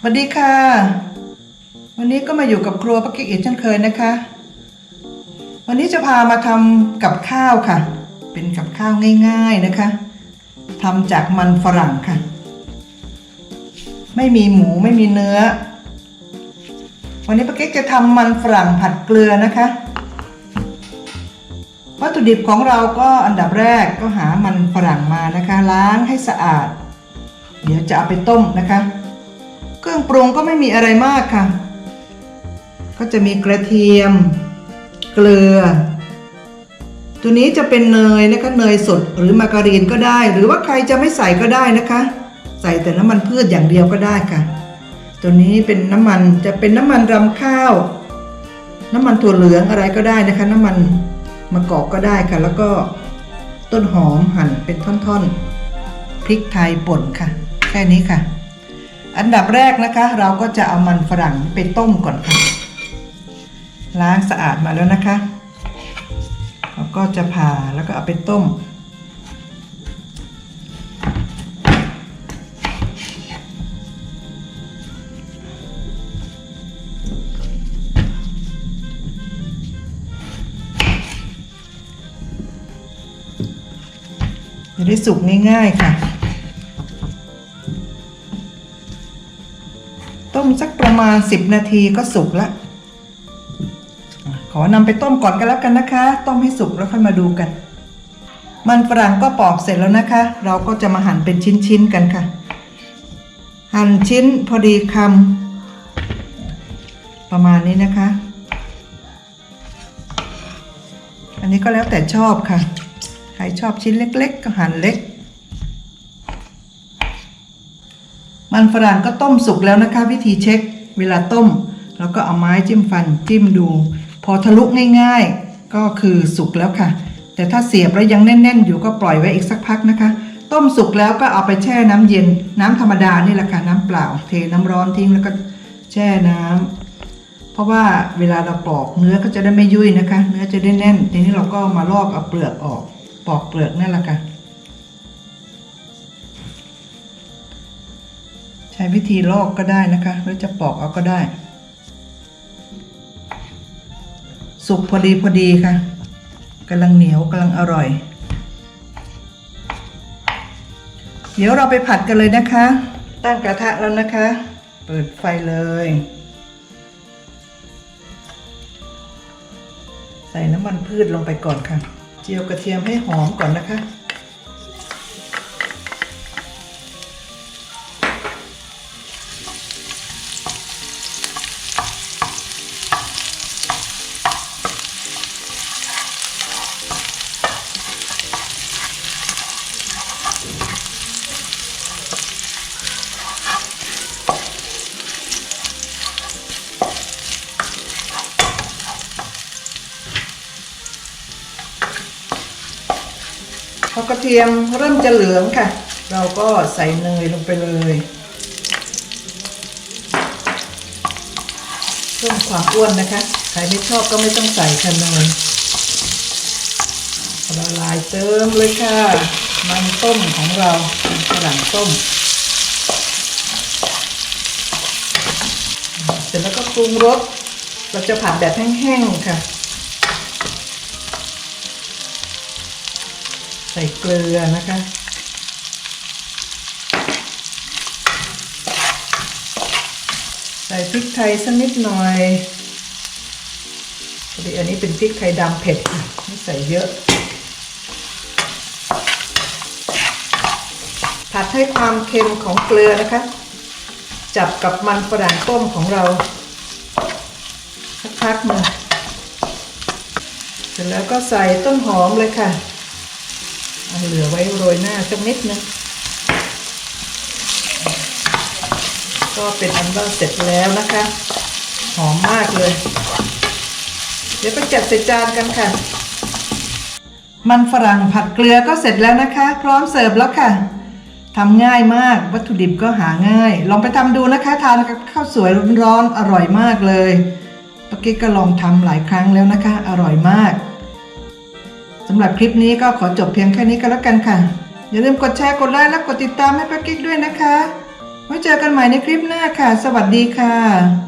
สวัสดีค่ะ วันนี้ก็มาอยู่กับครัวปักกิ๊กอีกเช่นเคยนะคะ วันนี้จะพามาทำกับข้าวค่ะ เป็นกับข้าวง่ายๆนะคะทำจากมันฝรั่งค่ะ ไม่มีหมูไม่มีเนื้อ วันนี้ปักกิ๊กจะทำมันฝรั่งผัดเกลือนะคะ วัตถุดิบของเราก็อันดับแรกก็หามันฝรั่งมานะคะ ล้างให้สะอาด เดี๋ยวจะเอาไปต้มนะคะ เครื่องปรุงก็ไม่มีอะไรมากค่ะ ก็จะมีกระเทียม เกลือ ตัวนี้จะเป็นเนยนะคะเนยสดหรือมาการีนก็ได้ หรือว่าใครจะไม่ใส่ก็ได้นะคะ ใส่แต่น้ำมันพืชอย่างเดียวก็ได้ค่ะ ตัวนี้เป็นน้ำมันจะเป็นน้ำมันรำข้าว น้ำมันถั่วเหลืองอะไรก็ได้นะคะ น้ำมันมะกอกก็ได้ค่ะ แล้วก็ต้นหอมหั่นเป็นท่อนๆพริกไทยป่นค่ะ แค่นี้ค่ะ อันดับแรกนะคะ เราก็จะเอามันฝรั่งไปต้มก่อนค่ะ ล้างสะอาดมาแล้วนะคะ เราก็จะผ่าแล้วก็เอาไปต้ม จะได้สุกง่ายๆค่ะ สักประมาณ 10 นาทีก็สุกแล้วอะขอนำไปต้มก่อนกันแล้วกันนะคะ ต้มให้สุกแล้วค่อยมาดูกัน มันฝรั่งก็ปอกเสร็จแล้วนะคะ เราก็จะมาหั่นเป็นชิ้นๆกันค่ะ หั่นชิ้นพอดีคำประมาณนี้นะคะ อันนี้ก็แล้วแต่ชอบค่ะ ใครชอบชิ้นเล็ก ๆ ก็หั่นเล็ก มันฝรั่งก็ต้มสุกแล้วนะคะ วิธีเช็คเวลาต้ม แล้วก็เอาไม้จิ้มฟันจิ้มดู พอทะลุง่ายๆ ก็คือสุกแล้วค่ะ แต่ถ้าเสียบแล้วยังแน่น ๆ อยู่ก็ปล่อยไว้อีกสักพักนะคะ ต้มสุกแล้วก็เอาไปแช่น้ำเย็น น้ำธรรมดานี่แหละค่ะน้ำเปล่า เทน้ำร้อนทิ้งแล้วก็แช่น้ำเพราะว่าเวลาเราปอกเนื้อก็จะได้ไม่ยุ่ยนะคะ เนื้อจะได้แน่น ทีนี้เราก็มาลอกเอาเปลือกออก ปอกเปลือกนั่นแหละค่ะ วิธีลอกก็ได้นะคะ หรือจะปอกเอาก็ได้ สุกพอดีพอดีค่ะกำลังเหนียวกำลังอร่อย เดี๋ยวเราไปผัดกันเลยนะคะ ตั้งกระทะแล้วนะคะ เปิดไฟเลย ใส่น้ำมันพืชลงไปก่อนค่ะ เจียวกระเทียมให้หอมก่อนนะคะ พอกระเทียมเริ่มจะเหลืองค่ะ เราก็ใส่เนยลงไปเลยเพิ่มความอ้วนนะคะ ใครไม่ชอบก็ไม่ต้องใส่ค่ะเนยละลายเติมเลยค่ะ มันต้มของเรามันฝรั่งต้ม เสร็จแล้วก็ปรุงรส เราจะผัดแบบแห้งๆค่ะ ส่เกลือนะคะ ใส่พริกไทยสักนิดหน่อยพอดีอันนี้เป็นพริกไทยดำเผ็ดไม่ใส่เยอะ ผัดให้ความเค็มของเกลือนะคะ จับกับมันฝรั่งต้มของเรา สักพักหนึ่งเสร็จแล้วก็ใส่ต้นหอมเลยค่ะ เอาเหลือไว้โรยหน้าสักนิดนึงก็เป็นอันว่าเสร็จแล้วนะคะ หอมมากเลย เดี๋ยวไปจัดใส่จานกันค่ะ มันฝรั่งผัดเกลือก็เสร็จแล้วนะคะ พร้อมเสิร์ฟแล้วค่ะทำง่ายมากวัตถุดิบก็หาง่าย ลองไปทำดูนะคะทานกับข้าวสวยร้อนๆอร่อยมากเลยปากิ๊กก็ลองทำหลายครั้งแล้วนะคะ อร่อยมาก สำหรับคลิปนี้ก็ขอจบเพียงแค่นี้ก็แล้วกันค่ะ อย่าลืมกดแชร์กดไลค์และกดติดตามให้ป้ากิ๊กด้วยนะคะ ไว้เจอกันใหม่ในคลิปหน้าค่ะ สวัสดีค่ะ